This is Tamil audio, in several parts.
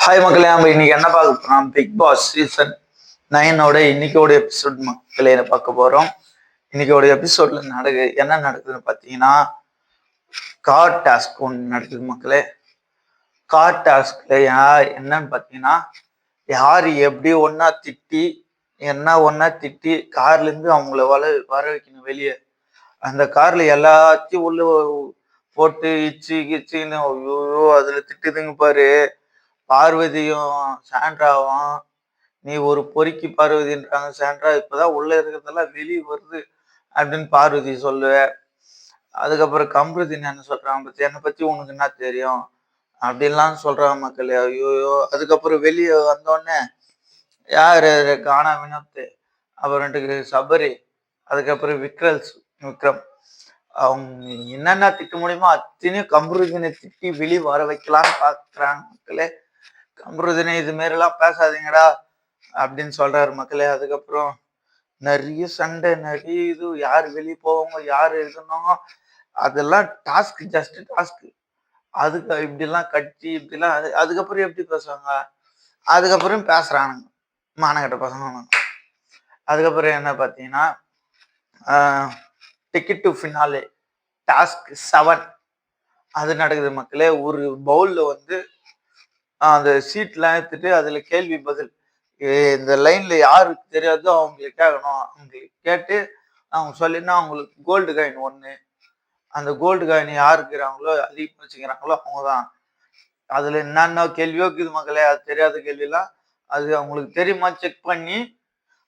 ஹாய் மக்களே நம்ம இன்னைக்கு என்ன பார்க்க போறோம்? பிக் பாஸ் சீசன் நைனோட இன்னைக்கோட எபிசோட் மக்களே பார்க்க போறோம். இன்னைக்கோட எபிசோட்ல நடக்கு என்ன நடக்குதுன்னு பார்த்தீங்கன்னா கார் டாஸ்க் ஒன்று நடக்குது மக்களே. கார் டாஸ்க்ல யார் என்னன்னு பார்த்தீங்கன்னா யார் எப்படி ஒன்னா திட்டி என்ன ஒன்னா திட்டி கார்லேருந்து அவங்கள வர வர வைக்கணும் வெளியே. அந்த கார்ல எல்லாத்தையும் உள்ள போட்டு இச்சு கிச்சின்னு ஐயோ அதுல திட்டுதுங்க பாரு. பார்வதியும் சாண்ட்ராவும் நீ ஒரு பொறுக்கி பார்வதின்றாங்க. சாண்ட்ரா இப்போதான் உள்ளே இருக்கிறதெல்லாம் வெளியே வருது அப்படின்னு பார்வதி சொல்லுவேன் அதுக்கப்புறம் கம்ருதி என்ன சொல்கிறாங்க பற்றி என்னை பற்றி உனக்கு என்ன தெரியும்? அப்படின்லாம் சொல்கிறாங்க மக்களே. ஐயோயோ. அதுக்கப்புறம் வெளியே வந்தோடனே யார்? கானா வினோத் அப்புறமேட்டுக்கு சபரி அதுக்கப்புறம் விக்ரல்ஸ் விக்ரம். அவங்க என்னென்ன திட்ட முடியுமோ அத்தனையும் கம்ருதினை திட்டி வெளியே வர வைக்கலாம்னு பார்க்குறாங்க மக்களே. கம்ருதினை இது மாரிலாம் பேசாதீங்கடா அப்படின்னு சொல்றாரு மக்களே. அதுக்கப்புறம் நிறைய சண்டை நிறைய இது யார் வெளியே போவாங்க யார் இருக்கணும் அதெல்லாம் டாஸ்க் ஜஸ்ட் டாஸ்க் அதுக்கு இப்படிலாம் கட்டி இப்படிலாம் அது அதுக்கப்புறம் எப்படி பேசுவாங்க? அதுக்கப்புறம் பேசுறானுங்க மானகட்ட பசங்க அதுக்கப்புறம் என்ன பார்த்தீங்கன்னா ticket to finale task seven அது நடக்குது மக்களே. ஒரு பவுலில் வந்து அந்த சீட்லாம் எடுத்துட்டு அதுல கேள்வி பதில். இந்த லைன்ல யாருக்கு தெரியாதோ அவங்களுக்கு கேட்கணும் அவங்களுக்கு கேட்டு அவங்க சொல்லினா அவங்களுக்கு கோல்டு காயின் ஒன்று அந்த கோல்டு காயின் யாருக்குறாங்களோ அதிகம் வச்சுக்கிறாங்களோ அவங்க தான் அதுல என்னென்ன கேள்வியோ இருக்குது மக்களே அது தெரியாத கேள்வியெல்லாம் அது அவங்களுக்கு தெரியுமா? செக் பண்ணி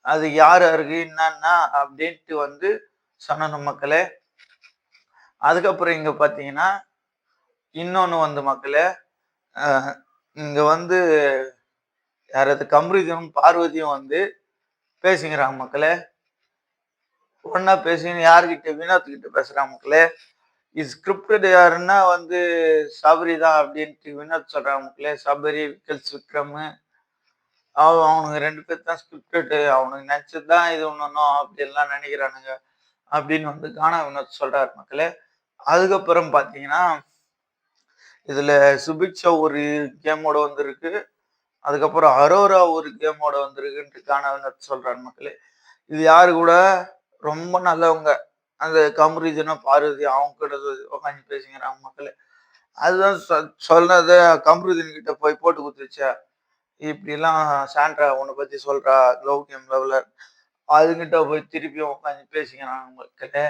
அது யார் யாருக்கு என்னன்னா அப்படின்ட்டு வந்து சொன்னணும் மக்களே. அதுக்கப்புறம் இங்க பாத்தீங்கன்னா இன்னொன்று வந்து மக்களே இங்க வந்து யாராவது கம்ரிஜனும் பார்வதியும் வந்து பேசிக்கிறாங்க மக்களே. ஒன்னா பேசின்னு யாருக்கிட்ட வினோத் கிட்ட பேசுறாங்க மக்களே. இது ஸ்கிரிப்டட் யாருன்னா வந்து சபரி தான் அப்படின்ட்டு வினோத் சொல்றாங்க மக்களே. சபரி விக்கல்ஸ் விக்ரமு. அவன் அவனுங்க ரெண்டு பேர் தான் ஸ்கிரிப்டட் அவனுக்கு நினச்சது தான் இது ஒன்றும் அப்படின்லாம் நினைக்கிறானுங்க அப்படின்னு வந்து கானா வினோத் சொல்றாரு மக்களே. அதுக்கப்புறம் பார்த்தீங்கன்னா இதுல சுபிக்ஷா ஒரு கேமோட வந்திருக்கு. அதுக்கப்புறம் அரோரா ஒரு கேமோட வந்திருக்குன்ட்டு காணவங்க வினோத் சொல்றாரு மக்களே. இது யாரு கூட? ரொம்ப நல்லவங்க. அந்த கம்ரீஜனா பார்வதி அவங்க கிட்ட உட்காந்து பேசிக்கிறாங்க மக்களே. அதுதான் சொன்னது கம்ருதீன் கிட்ட போய் போட்டு கொடுத்துச்சா இப்படிலாம் சாண்ட்ரா உன்னை பத்தி சொல்றா லவ் கேம் லெவலர். அதுங்கிட்ட போய் திருப்பியும் உட்காந்து பேசிக்கிறாங்க மக்களே.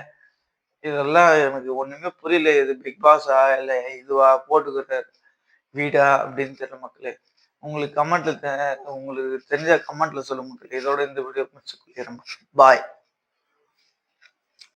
இதெல்லாம் எனக்கு ஒண்ணுமே புரியல. இது பிக் பாஸா இல்லை இதுவா போட்டுக்கிற வீடா அப்படின்னு தெரியல மக்களே. உங்களுக்கு கமெண்ட்ல உங்களுக்கு தெரிஞ்ச கமெண்ட்ல சொல்ல மக்களே. இதோட இந்த வீடியோ முடிச்சு பாய்